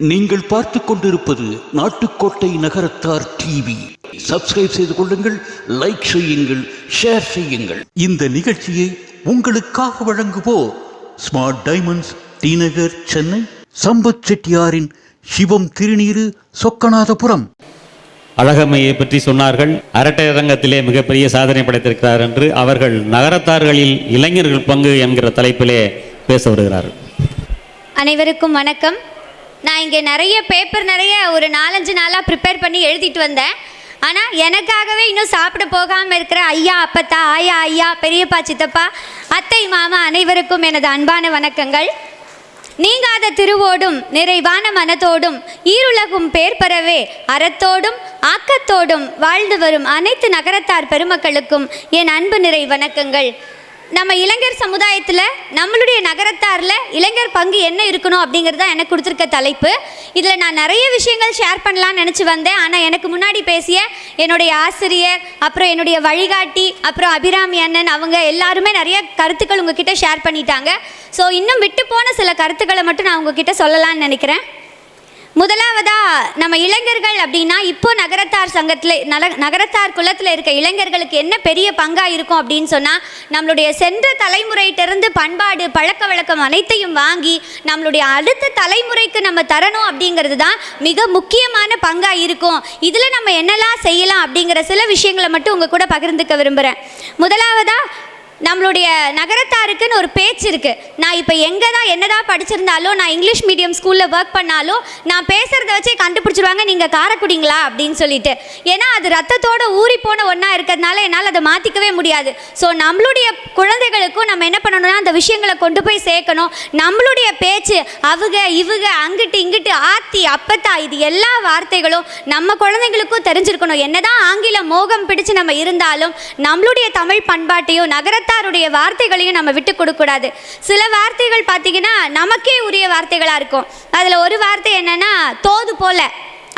நீங்கள் பார்த்து கொண்டிருப்பது நாட்டுக்கோட்டை நகரத்தார் டிவி. சப்ஸ்கிரைப் செய்து கொள்ளுங்கள் லைக் செய்யுங்கள் ஷேர் செய்யுங்கள். இந்த நிகழ்ச்சியை உங்களுக்காக வழங்குவோர் smart diamonds T Nagar Chennai Sampath செட்டியாரின் Sivam திருநீரு சொக்கநாதபுரம். அழகம்மையை பற்றி சொன்னார்கள். அரட்டை அரங்கத்திலே மிகப்பெரிய சாதனை படைத்திருக்கிறார் என்று அவர்கள் நகரத்தார்களில் இளைஞர்கள் பங்கு என்கிற தலைப்பிலே பேச வருகிறார்கள். அனைவருக்கும் வணக்கம். நான் இங்கே நிறைய பேப்பர் நிறைய ஒரு நாலஞ்சு நாளாக ப்ரிப்பேர் பண்ணி எழுதிட்டு வந்தேன். ஆனால் எனக்காகவே இன்னும் சாப்பிட போகாமல் இருக்கிற ஐயா அப்பத்தா ஆயா ஐயா பெரியப்பா சித்தப்பா அத்தை மாமா அனைவருக்கும் எனது அன்பான வணக்கங்கள். நீங்காத திருவோடும் நிறைவான மனத்தோடும் ஈருலகும் பேர் பெறவே அறத்தோடும் ஆக்கத்தோடும் வாழ்ந்து வரும் அனைத்து நகரத்தார் பெருமக்களுக்கும் என் அன்பு நிறை வணக்கங்கள். நம்ம இளைஞர் சமுதாயத்தில் நம்மளுடைய நகரத்தாரில் இளைஞர் பங்கு என்ன இருக்கணும் அப்படிங்கிறது தான் எனக்கு கொடுத்துருக்க தலைப்பு. இதில் நான் நிறைய விஷயங்கள் ஷேர் பண்ணலாம்னு நினச்சி வந்தேன். ஆனால் எனக்கு முன்னாடி பேசிய என்னுடைய ஆசிரியர் அப்புறம் என்னுடைய வழிகாட்டி அப்புறம் அபிராமி அண்ணன் அவங்க எல்லாருமே நிறைய கருத்துக்கள் உங்ககிட்ட ஷேர் பண்ணிட்டாங்க. ஸோ இன்னும் விட்டு போன சில கருத்துக்களை மட்டும் நான் உங்ககிட்ட சொல்லலாம்னு நினைக்கிறேன். முதலாவதா நம்ம இளைஞர்கள் அப்படின்னா இப்போ நகரத்தார் சங்கத்தில் நல நகரத்தார் குலத்தில் இருக்க இளைஞர்களுக்கு என்ன பெரிய பங்காக இருக்கும் அப்படின்னு சொன்னால் நம்மளுடைய சென்ற தலைமுறையிட்டிருந்து பண்பாடு பழக்க வழக்கம் அனைத்தையும் வாங்கி நம்மளுடைய அடுத்த தலைமுறைக்கு நம்ம தரணும் அப்படிங்கிறது தான் மிக முக்கியமான பங்காக இருக்கும். இதில் நம்ம என்னெல்லாம் செய்யலாம் அப்படிங்கிற சில விஷயங்களை மட்டும் உங்கள் கூட பகிர்ந்துக்க விரும்புகிறேன் முதலாவதாக நம்மளுடைய நகரத்தாருக்குன்னு ஒரு பேச்சு இருக்குது நான் இப்போ எங்கே தான் என்னதான் படிச்சிருந்தாலும் நான் இங்கிலீஷ் மீடியம் ஸ்கூலில் ஒர்க் பண்ணாலும் நான் பேசுகிறத வச்சே கண்டுபிடிச்சிருவாங்க நீங்கள் காரக்குடிங்களா? அப்படின்னு சொல்லிட்டு. ஏன்னா அது ரத்தத்தோடு ஊறி போன ஒன்றா இருக்கிறதுனால என்னால் அதை மாற்றிக்கவே முடியாது. ஸோ நம்மளுடைய குழந்தைகளுக்கும் நம்ம என்ன பண்ணணும்னா அந்த விஷயங்களை கொண்டு போய் சேர்க்கணும். நம்மளுடைய பேச்சு அவங்க இவுக அங்கிட்டு இங்கிட்டு ஆத்தி அப்பத்தா இது எல்லா வார்த்தைகளும் நம்ம குழந்தைங்களுக்கும் தெரிஞ்சிருக்கணும். என்னதான் ஆங்கில மோகம் பிடிச்சு நம்ம இருந்தாலும் நம்மளுடைய தமிழ் பண்பாட்டையும் நகரத்தாருடைய வார்த்தைகளையும் நம்ம விட்டு கொடுக்கக்கூடாது. சில வார்த்தைகள் பார்த்தீங்கன்னா நமக்கே உரிய வார்த்தைகளாக இருக்கும். அதில் ஒரு வார்த்தை என்னன்னா தோது போல.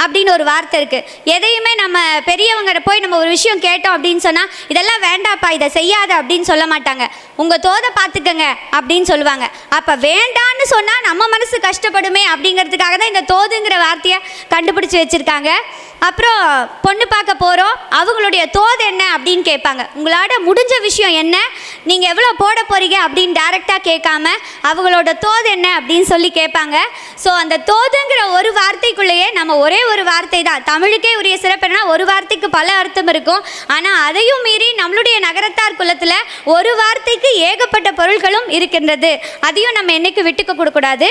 அப்படின்னு ஒரு வார்த்தை இருக்குது எதையுமே நம்ம பெரியவங்கிட்ட போய் நம்ம ஒரு விஷயம் கேட்டோம் அப்படின்னு சொன்னால் இதெல்லாம் வேண்டாப்பா இதை செய்யாத அப்படின்னு சொல்ல மாட்டாங்க. உங்கள் தோதை பார்த்துக்கங்க அப்படின்னு சொல்லுவாங்க. அப்போ வேண்டான்னு சொன்னால் நம்ம மனசு கஷ்டப்படுமே அப்படிங்கிறதுக்காக தான் இந்த தோதுங்கிற வார்த்தையை கண்டுபிடிச்சி வச்சுருக்காங்க. அப்புறம் பொண்ணு பார்க்க போகிறோம் அவங்களுடைய தோது என்ன அப்படின்னு கேட்பாங்க. உங்களோட முடிஞ்ச விஷயம் என்ன? நீங்கள் எவ்வளோ போட போகிறீங்க அப்படின்னு டேரெக்டாக கேட்காம அவங்களோட தோது என்ன? அப்படின்னு சொல்லி கேட்பாங்க. ஸோ அந்த தோதுங்கிற ஒரு வார்த்தைக்குள்ளேயே நம்ம ஒரே ஒரு வார்த்தை தான். தமிழுக்கே உரிய சிறப்பு ஒரு வார்த்தைக்கு பல அர்த்தம் இருக்கும். ஆனால் அதையும் மீறி நம்மளுடைய நகரத்தார் குலத்தில் ஒரு வார்த்தைக்கு ஏகப்பட்ட பொருள்களும் இருக்கின்றது. அதையும் நம்ம என்னைக்கு விட்டுக்க கொடுக்கூடாது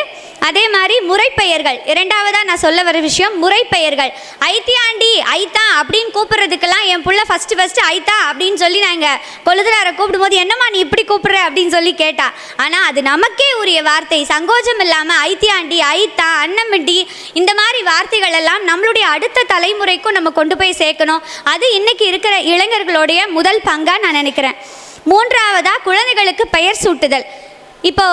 அதே மாதிரி முறைப்பெயர்கள். இரண்டாவதாக நான் சொல்ல வர விஷயம் முறைப்பெயர்கள். ஐத்தியாண்டி ஐத்தா அப்படின்னு கூப்பிட்றதுக்கெல்லாம் என் புள்ள ஃபஸ்ட்டு ஃபஸ்ட்டு ஐத்தா அப்படின்னு சொல்லி நாங்கள் கொழுதுறாரை கூப்பிடும்போது என்னம்மா நீ இப்படி கூப்பிடுற? அப்படின்னு சொல்லி கேட்டா. ஆனால் அது நமக்கே உரிய வார்த்தை. சங்கோஜம் இல்லாமல் ஐத்தியாண்டி ஐத்தா அன்னமிண்டி இந்த மாதிரி வார்த்தைகள் எல்லாம் நம்மளுடைய அடுத்த தலைமுறைக்கும் நம்ம கொண்டு போய் சேர்க்கணும். அது இன்னைக்கு இருக்கிற இளைஞர்களுடைய முதல் பங்காக நான் நினைக்கிறேன். மூன்றாவதா குழந்தைகளுக்கு பெயர் சூட்டுதல். இப்போ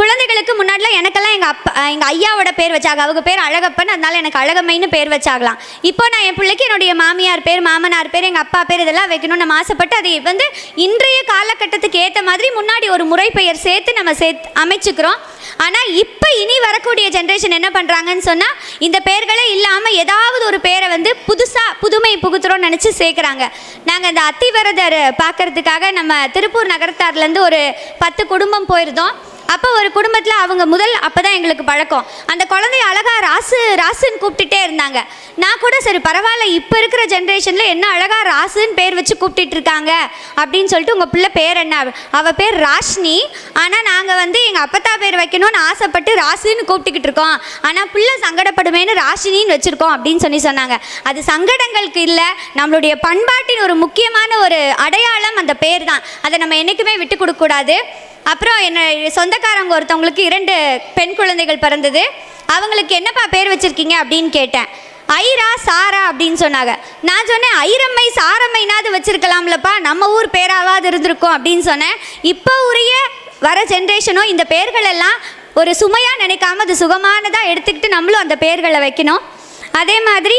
குழந்தைகளுக்கு முன்னாடிலாம் எனக்கெல்லாம் எங்கள் அப்பா எங்கள் ஐயாவோட பேர் வச்சாங்க. அவங்க பேர் அழகப்பன். அதனால எனக்கு அழகம்மைன்னு பேர் வச்சாகலாம் இப்போ நான் என் பிள்ளைக்கு என்னுடைய மாமியார் பேர் மாமனார் பேர் எங்கள் அப்பா பேர் இதெல்லாம் வைக்கணும்னு நம்ம ஆசைப்பட்டு அதை வந்து இன்றைய காலகட்டத்துக்கு ஏற்ற மாதிரி முன்னாடி ஒரு முறை பெயர் சேர்த்து நம்ம சேர்த்து அமைச்சுக்கிறோம். ஆனால் இப்போ இனி வரக்கூடிய ஜென்ரேஷன் என்ன பண்ணுறாங்கன்னு சொன்னால் இந்த பெயர்களே இல்லாமல் ஏதாவது ஒரு பேரை வந்து புதுசாக புதுமை புகுத்துறோம்னு நினச்சி சேர்க்குறாங்க. நாங்கள் இந்த அத்திவரதர் பார்க்கறதுக்காக நம்ம திருப்பூர் நகரத்தார்லேருந்து ஒரு பத்து குடும்பம் போயிருந்தோம். அப்போ ஒரு குடும்பத்தில் அவங்க முதல் அப்போ தான் எங்களுக்கு பழக்கம். அந்த குழந்தைய அழகா ராசு ராசுன்னு கூப்பிட்டுட்டே இருந்தாங்க. நான் கூட சரி பரவாயில்ல இப்போ இருக்கிற ஜென்ரேஷனில் என்ன அழகா ராசுன்னு பேர் வச்சு கூப்பிட்டுட்டு இருக்காங்க அப்படின்னு சொல்லிட்டு உங்கள் பிள்ளை பேர் என்ன? அவள் பேர் ராஷ்னி. ஆனால் நாங்கள் வந்து எங்கள் அப்பத்தா பேர் வைக்கணும்னு ஆசைப்பட்டு ராசுன்னு கூப்பிட்டுக்கிட்டு இருக்கோம். ஆனால் பிள்ளை சங்கடப்படுமேன்னு ராஷினின்னு வச்சுருக்கோம் அப்படின்னு சொல்லி சொன்னாங்க. அது சங்கடங்களுக்கு இல்லை நம்மளுடைய பண்பாட்டின் ஒரு முக்கியமான ஒரு அடையாளம் அந்த பேர் தான். அதை நம்ம என்றைக்குமே விட்டு கொடுக்கக்கூடாது அப்புறம் என்ன சொந்தக்காரங்க ஒருத்தவங்களுக்கு இரண்டு பெண் குழந்தைகள் பிறந்தது. அவங்களுக்கு என்னப்பா பேர் வச்சுருக்கீங்க அப்படின்னு கேட்டேன். ஐரா சாரா அப்படின்னு சொன்னாங்க. நான் சொன்னேன் ஐரம்மை சாரம்மைனாவது வச்சுருக்கலாம்லப்பா. நம்ம ஊர் பேராவாது இருந்திருக்கும் அப்படின்னு சொன்னேன். இப்போ உரிய வர ஜென்ரேஷனும் இந்த பேர்கள் எல்லாம் ஒரு சுமையாக நினைக்காம அது சுகமானதாக எடுத்துக்கிட்டு நம்மளும் அந்த பேர்களை வைக்கணும். அதே மாதிரி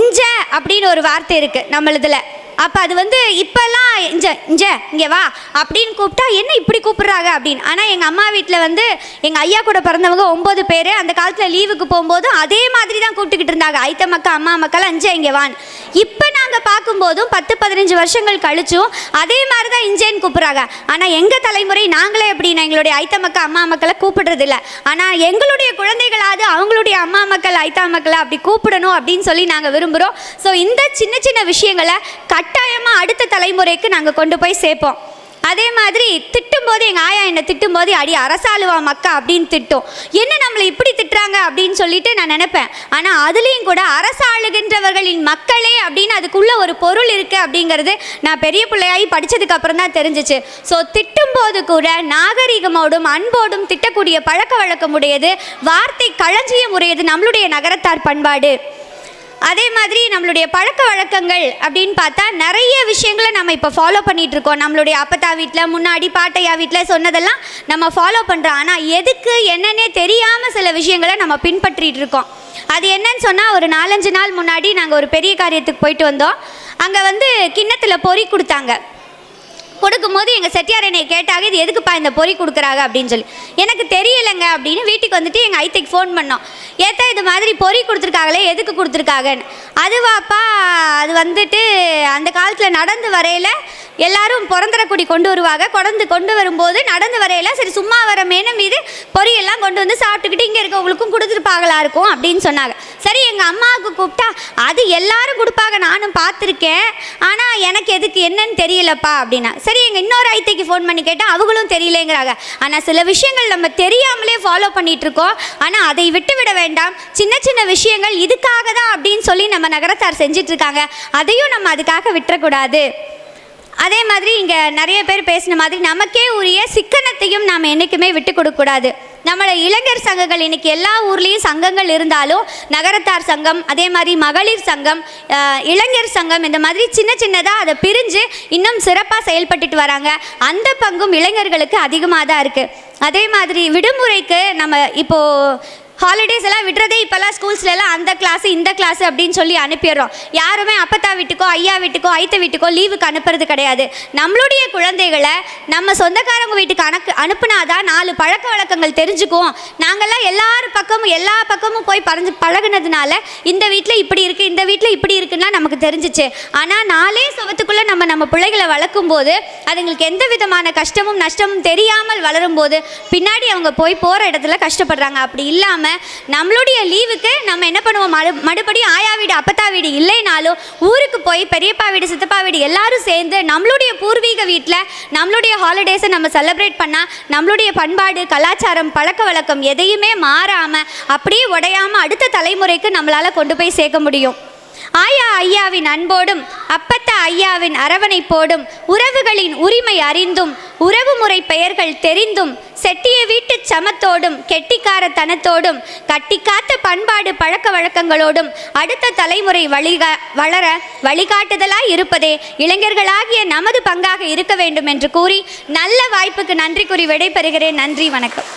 இஞ்ச அப்படின்னு ஒரு வார்த்தை இருக்குது நம்மளதில். அப்போ அது வந்து இப்போல்லாம் இஞ்ச இஞ்ச இங்கே வா அப்படின்னு கூப்பிட்டா என்ன இப்படி கூப்பிடுறாங்க அப்படின்னு. ஆனால் எங்கள் அம்மா வீட்டில் வந்து எங்கள் ஐயா கூட பிறந்தவங்க ஒம்பது பேர் அந்த காலத்தில் லீவுக்கு போகும்போது அதே மாதிரி தான் கூப்பிட்டுக்கிட்டு இருந்தாங்க. ஐத்த மக்கா அம்மா மக்கள் அஞ்ச இங்கே வான் இப்போ நாங்கள் பார்க்கும்போதும் பத்து பதினஞ்சு வருஷங்கள் கழிச்சும் அதே மாதிரி தான் இஞ்சேன்னு கூப்பிட்றாங்க. ஆனால் எங்கள் தலைமுறை நாங்களே எப்படின்னா எங்களுடைய ஐத்த மக்கள் அம்மா மக்களை கூப்பிடுறது இல்லை ஆனால் எங்களுடைய குழந்தைகளாவது அவங்களுடைய அம்மா மக்கள் ஐத்தா மக்களை அப்படி கூப்பிடணும் அப்படின்னு சொல்லி நாங்கள் விரும்புகிறோம் ஸோ இந்த சின்ன சின்ன விஷயங்களை கட்டாயமாக அடுத்த தலைமுறைக்கு நாங்கள் கொண்டு போய் சேர்ப்போம். அதே மாதிரி திட்டும்போது எங்கள் ஆயா என்னை திட்டும்போது அடி அரசாளுவா மக்கா? அப்படின்னு திட்டும். என்ன நம்மளை இப்படி திட்டுறாங்க அப்படின்னு சொல்லிட்டு நான் நினைப்பேன். ஆனால் அதுலேயும் கூட அரசாளுகின்றவர்களின் மக்களே அப்படின்னு அதுக்குள்ள ஒரு பொருள் இருக்குது அப்படிங்கிறது நான் பெரிய பிள்ளையாகி படித்ததுக்கு அப்புறம் தான் தெரிஞ்சிச்சு. ஸோ திட்டும்போது கூட நாகரிகமோடும் அன்போடும் திட்டக்கூடிய பழக்க வழக்கம் உடையது வார்த்தை களஞ்சியம் உடையது நம்மளுடைய நகரத்தார் பண்பாடு. அதே மாதிரி நம்மளுடைய பழக்க வழக்கங்கள் அப்படின்னு பார்த்தா நிறைய விஷயங்களை நம்ம இப்போ ஃபாலோ பண்ணிட்டு இருக்கோம். நம்மளுடைய அப்பத்தா வீட்டில் முன்னாடி பாட்டையா வீட்டில் சொன்னதெல்லாம் நம்ம ஃபாலோ பண்ணுறோம் ஆனால் எதுக்கு என்னன்னே தெரியாமல் சில விஷயங்களை நம்ம பின்பற்றிட்டு இருக்கோம். அது என்னன்னு சொன்னால் ஒரு நாலஞ்சு நாள் முன்னாடி நாங்கள் ஒரு பெரிய காரியத்துக்கு போயிட்டு வந்தோம். அங்கே வந்து கிண்ணத்தில் பொறி கொடுத்தாங்க. கொடுக்கும்போது எங்கள் செட்டியார் என்னை கேட்டாங்க இது எதுக்குப்பா இந்த பொறி கொடுக்குறாங்க? அப்படின்னு சொல்லி. எனக்கு தெரியலைங்க அப்படின்னு வீட்டுக்கு வந்துட்டு எங்கள் ஐத்தைக்கு ஃபோன் பண்ணோம். ஏத்தா இது மாதிரி பொறி கொடுத்துருக்காங்களே எதுக்கு கொடுத்துருக்காங்கன்னு? அதுவாப்பா அது வந்துட்டு அந்த காலத்தில் நடந்து வரையில் எல்லாரும் பிறந்தரக்குடி கொண்டு வருவாங்க. குழந்தை கொண்டு வரும்போது நடந்து வரையில சரி சும்மா வர மேன மீது பொரியெல்லாம் கொண்டு வந்து சாப்பிட்டுக்கிட்டு இங்கே இருக்கவங்களுக்கும் கொடுத்துருப்பாங்களா இருக்கும்? அப்படின்னு சொன்னாங்க. சரி எங்கள் அம்மாவுக்கு கூப்பிட்டா அது எல்லாரும் கொடுப்பாங்க. நானும் பார்த்துருக்கேன். ஆனால் எனக்கு எதுக்கு என்னன்னு தெரியலப்பா அப்படின்னா. சரி எங்கள் இன்னொரு ஐத்தைக்கு ஃபோன் பண்ணி கேட்டால் அவங்களும் தெரியலேங்கிறாங்க. ஆனால் சில விஷயங்கள் நம்ம தெரியாமலே ஃபாலோ பண்ணிட்டு இருக்கோம் ஆனால் அதை விட்டு விட வேண்டாம். சின்ன சின்ன விஷயங்கள் இதுக்காக தான் அப்படின்னு சொல்லி நம்ம நகரத்தார் செஞ்சிட்டு இருக்காங்க அதையும் நம்ம அதுக்காக விட்டுறக்கூடாது. அதே மாதிரி இங்கே நிறைய பேர் பேசின மாதிரி நமக்கே உரிய சிக்கனத்தையும் நாம் என்றைக்குமே விட்டு கொடுக்கக்கூடாது நம்மளை இளைஞர் சங்கங்கள் இன்றைக்கி எல்லா ஊர்லேயும் சங்கங்கள் இருந்தாலும் நகரத்தார் சங்கம் அதே மாதிரி மகளிர் சங்கம் இளைஞர் சங்கம் இந்த மாதிரி சின்ன சின்னதாக அதை பிரிஞ்சு இன்னும் சிறப்பாக செயல்பட்டுட்டு வராங்க. அந்த பங்கும் இளைஞர்களுக்கு அதிகமாக தான் இருக்குது அதே மாதிரி விடுமுறைக்கு நம்ம இப்போது ஹாலிடேஸ் எல்லாம் விடுறதே இப்போல்லாம் ஸ்கூல்ஸ்ல எல்லாம் அந்த கிளாஸ் இந்த கிளாஸ் அப்படின்னு சொல்லி அனுப்பிடுறோம். யாருமே அப்பத்தா வீட்டுக்கோ ஐயா வீட்டுக்கோ ஐத்த வீட்டுக்கோ லீவுக்கு அனுப்புறது கிடையாது. நம்மளுடைய குழந்தைகளை நம்ம சொந்தக்காரங்க வீட்டுக்கு அனுக்கு அனுப்புனாதான் நாலு பழக்க வழக்கங்கள் தெரிஞ்சுக்குவோம். நாங்கள்லாம் எல்லார் பக்கமும் எல்லா பக்கமும் போய் பறஞ்சு பழகுனதுனால இந்த வீட்டில் இப்படி இருக்குது இந்த வீட்டில் இப்படி இருக்குன்னா நமக்கு தெரிஞ்சிச்சு. ஆனால் நாலே சுவத்துக்குள்ளே பிள்ளைகளை வளர்க்கும் போது அதுங்களுக்கு எந்த விதமான கஷ்டமும் நஷ்டமும் தெரியாமல் வளரும் போது பின்னாடி அவங்க போய் போகிற இடத்துல கஷ்டப்படுறாங்க. அப்படி இல்லாமல் நம்மளுடைய லீவுக்கு நம்ம என்ன பண்ணுவோம்? மறு மறுபடியும் ஆயா வீடு அப்பத்தா வீடு இல்லைனாலும் ஊருக்கு போய் பெரியப்பா வீடு சித்தப்பா வீடு எல்லாரும் சேர்ந்து நம்மளுடைய பூர்வீக வீட்டில் நம்மளுடைய ஹாலிடேஸை நம்ம செலிப்ரேட் பண்ணால் நம்மளுடைய பண்பாடு கலாச்சாரம் பழக்க வழக்கம் எதையுமே மாறாமல் அப்படியே உடையாமல் அடுத்த தலைமுறைக்கு நம்மளால் கொண்டு போய் சேர்க்க முடியும். ஆயா ஐயாவின் அன்போடும் அப்பத்தா ஐயாவின் அரவணைப்போடும் உறவுகளின் உரிமை அறிந்தும் உறவுமுறை பெயர்கள் தெரிந்தும் செட்டிய வீட்டு சமத்தோடும் கெட்டிக்காரத்தனத்தோடும் கட்டிக்காத்த பண்பாடு பழக்க வழக்கங்களோடும் அடுத்த தலைமுறை வழிகா வளர வழிகாட்டுதலாய் இருப்பதே இளைஞர்களாகிய நமது பங்காக இருக்க வேண்டும் என்று கூறி நல்ல வாய்ப்புக்கு நன்றி கூறி விடைபெறுகிறேன். நன்றி வணக்கம்.